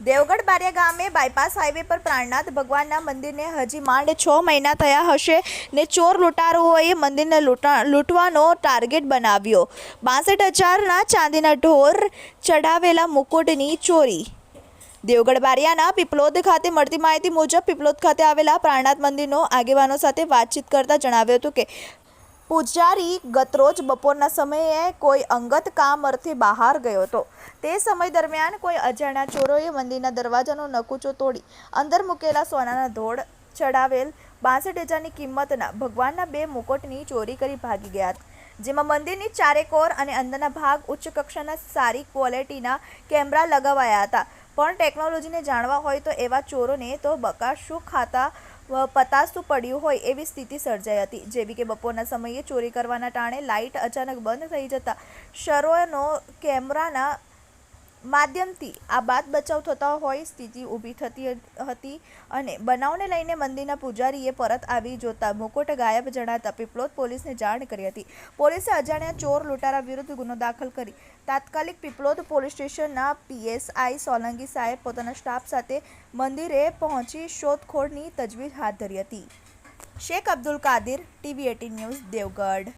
દેવગઢ બારિયા ગામે bypass highway પર પ્રાણનાથ ભગવાનના મંદિરને હજી માંડ છ મહિના થયા હશે ને ચોર લૂંટારુઓએ મંદિરને લૂંટા, લૂંટવાનો ટાર્ગેટ બનાવ્યો. બાસઠ હજારના ચાંદીના ઢોર ચડાવેલા મુકુટની ચોરી. દેવગઢ બારિયાના પીપલોદ ખાતે મળતી માહિતી મુજબ પીપલોદ ખાતે આવેલા પ્રાણનાથ મંદિરનો આગેવાનો સાથે વાતચીત કરતા જણાવ્યું હતું કે પૂજારી ગતરોજ બપોરના સમયે કોઈ અંગત કામ અર્થે બહાર ગયો હતો. તે સમય દરમિયાન કોઈ અજાણ્યા ચોરોએ મંદિરના દરવાજાનો નકુચો તોડી, અંદર મૂકેલા સોનાના ધોળ ચડાવેલ બાસઠ હજારની કિંમતના ભગવાનના બે મુકુટની ચોરી કરી ભાગી ગયા. હતા જેમાં મંદિરની ચારેકોર અને અંદરના ભાગ ઉચ્ચ કક્ષાના સારી ક્વોલિટીના કેમેરા લગાવાયા હતા. પણ ટેકનોલોજીને જાણવા હોય તો એવા ચોરોને તો બકા શું ખાતા વ પતાસું પડ્યું હોય એવી સ્થિતિ સર્જાઈ હતી. જેવી કે બપોરના સમયે ચોરી કરવાના ટાણે લાઇટ અચાનક બંધ થઈ જતા શરોનો કેમેરાના માધ્યમથી આ બાદ બચાવ થતા હોય, સ્થિતિ ઊભી થતી હતી અને બનાવને લઈને મંદિરના પૂજારીએ પરત આવી જોતા મુકુટ ગાયબ જણાતા પીપલોદ પોલીસને જાણ કરી હતી. પોલીસે અજાણ્યા ચોર લૂંટારા વિરુદ્ધ ગુનો દાખલ કરી. તાત્કાલિક પીપલોદ પોલીસ સ્ટેશનના પીએસઆઈ સોલંકી સાહેબ પોતાના સ્ટાફ સાથે મંદિરે પહોંચી શોધખોળની તજવીજ હાથ ધરી હતી. Shaikh Abdul Kadir, TV eighteen news, Devgadh.